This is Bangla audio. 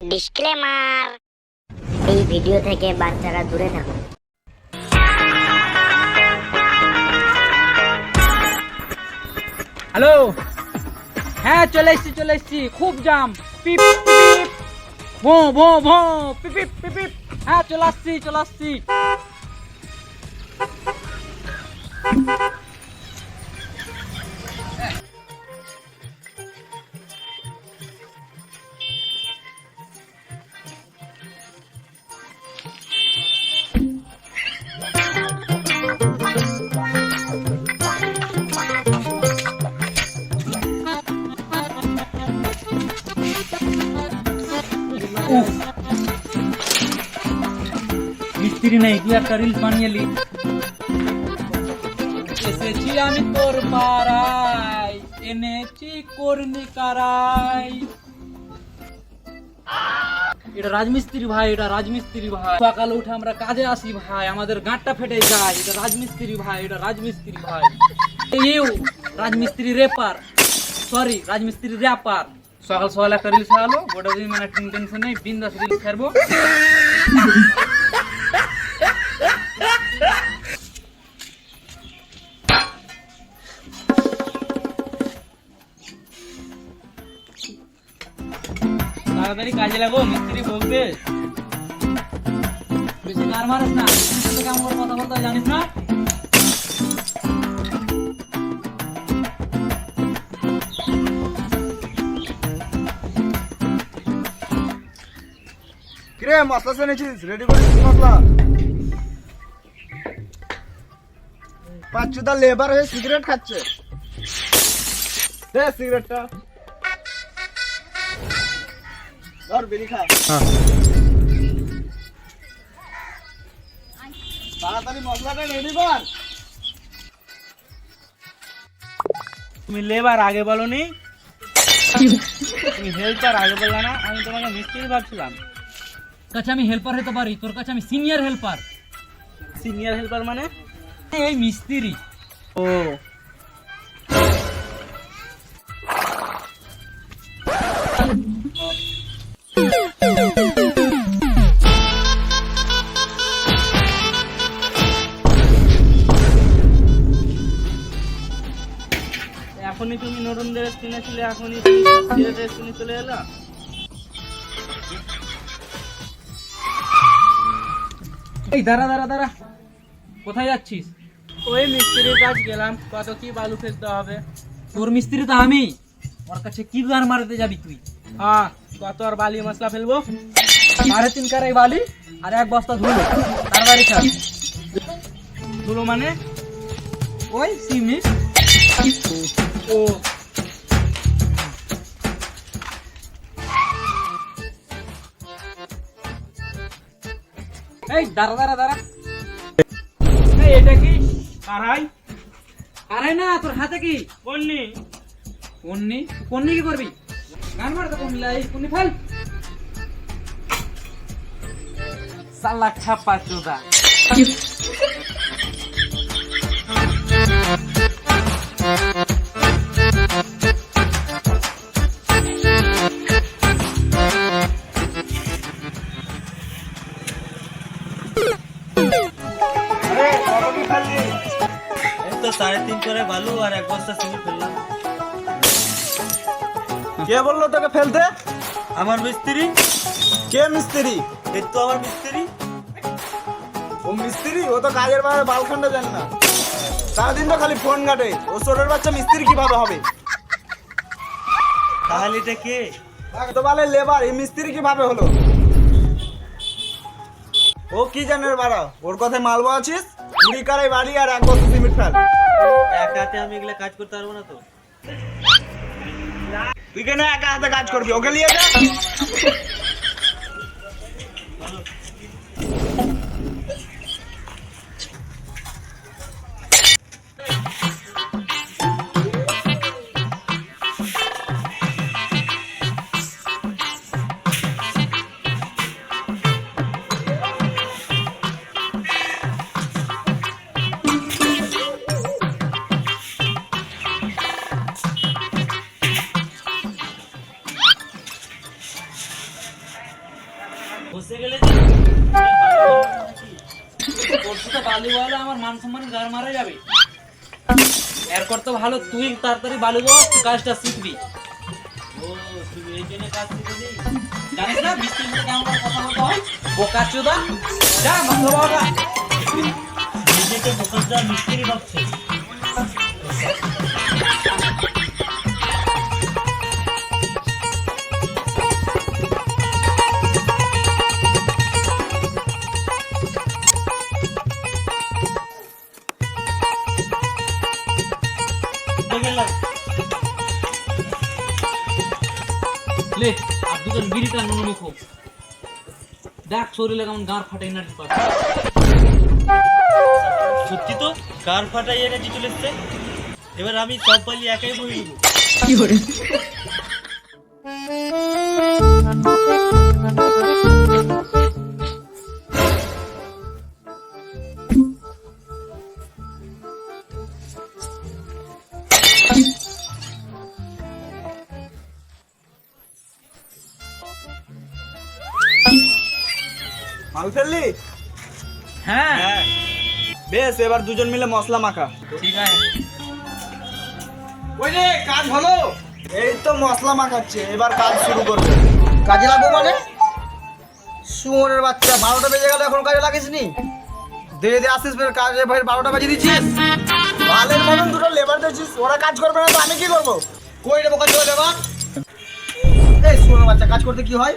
ডিসক্লেমার এই ভিডিও থেকে বাচ্চারা দূরে থাকুন হ্যালো হ্যাঁ চলে এসছি চলে এসছি। খুব জাম পিপ পিপ ভো ভো ভো। পিপ পিপ পিপ হ্যাঁ চলে আসছি চলে আসছি। মিস্ত্রি নেই, তুই একটা রিলস বানিয়ে লি। এসেছি আমি তোর পাড়ায়, এনেছি কর্মী কারাই এটা রাজমিস্ত্রি ভাই, এটা রাজমিস্ত্রি ভাই। সকালে উঠে আমরা কাজে আসি ভাই, আমাদের গাঁটটা ফেটে যায়। এটা রাজমিস্ত্রি ভাই, এটা রাজমিস্ত্রি ভাই। ইউ রাজমিস্ত্রি রেপার সরি রাজমিস্ত্রি র্যাপার সকাল সকাল একটা রিলস হলো গোটা দিন মানে টেনশন নেই, বিন্দাস রিলস ছাড়বো। তাড়াতাড়ি কাজে লাগো, মিস্ত্রি বলবে বেশি গার মারিস না কেমন করে কথা বলতে জানিস না? কিরে মশলা শুনেছিস রেডি করেছিস মশলা। পাঁচুদা লেবার হয়ে সিগারেট খাচ্ছে। দে সিগারেটটা ধর বিড়ি খা। তাড়াতাড়ি মশলাটা রেডি কর। তুমি লেবার আগে বলনি? তুমি হেল্পার আগে বললা না আমি তোমাকে মিস্ত্রি ভাবছিলাম। কাছে আমি হেল্পার হতে পারি তোর কাছে আমি সিনিয়র হেল্পার সিনিয়র হেল্পার মানে? এই মিস্ত্রি। ও। এখনই তুমি নতুন ড্রেস কিনেছিলে এখনই তুমি ছেলে ড্রেস কিনে চলে এলা? এই দাঁড়া দাঁড়া দাঁড়া। কোথায় যাচ্ছিস? ওই মিস্ত্রির কাজ গেলাম। কত কি বালু ফেলতে হবে। তোর মিস্ত্রি তো আমি। ওর কাছে কি গান মারাতে যাবি তুই? হ্যাঁ কত আর বালি মশলা ফেলব? সাড়ে তিন কারাই বালি আর এক বস্তা ধুলো। তার বাড়ি খাস ধুলো মানে? ওই সিমিট দাঁড়া দাঁড়া দাঁড়া এটা কি? আড়াই কারাই না তোর হাতে কি? পন্নি। পন্নি? পন্নি কি করবি? গান মারতে পন্নি। লাই পন্নি ফেল। সালা ছাপা চোদা। এই তো সাড়ে তিন করে বালু আর এক বস্তা সিমেন্ট ফেললাম। কে বলল তোকে ফেলতে? আমার মিস্ত্রি। কে মিস্ত্রি? এই তো আমার মিস্ত্রি। ও মিস্ত্রি? ও তো কাজের বাইরে বালখান্ডা জানে না। সারাদিন তো খালি ফোন ঘাটে। ও সোরের বাচ্চা মিস্ত্রি কীভাবে হবে? তাহলে এটা কে? তো বলে লেবার এই মিস্ত্রি কীভাবে হলো? ও কি জানে রে বাড়া? ওর কথায় মালবো আছিস কারাই বাড়ি আর এক বছর সিমেন্ট ফেল। একাতে আমি এগুলা কাজ করতে পারব না তো। তুই কেন একা হাতে কাজ করবি? ওকে নিয়ে যা। বালু বলে, আমার মান সম্মান গার মারা যাবে। এরপর তো ভালো, তুই তাড়াতাড়ি বালু বল, তুই কাজটা শিখবি। ও জানিস না মিস্ত্রির সাথে কেমন কথা বলতে হয়? বোকা চোদা। যা বন্ধ বাবা নিজেকে বোকাচা মিস্ত্রি ভাবছে লে আর দুজন বিড়িটা নুন মুখো দেখ শরীরে কেমন গাঁর ফাটাই এনার্জি পাচ্ছে সত্যি তো গার ফাটাই এনেছি চলে এসছে। এবার আমি সব পালি একাই বই নেব মাল ফেললি? হ্যাঁ। হ্যাঁ। বেশ এবার দুজন মিলে মশলা মাখা। ঠিক আছে। ওই রে কাজ হলো? এই তো মশলা মাখাচ্ছে এবার কাজ শুরু করবে কাজে লাগবো মানে? শুয়োরের বাচ্চা বারোটা বেজে গেল এখন কাজে লাগিসনি? ধীরে ধীরে আসিস ফের কাজে ভাই বারোটা বেজে দিচ্ছিস? ভালের মতন দুটো লেবার দিচ্ছিস ওরা কাজ করবে না তো আমি কি করব? কই রে বোকা লেবার এই শুয়োরের বাচ্চা কাজ করতে কি হয়?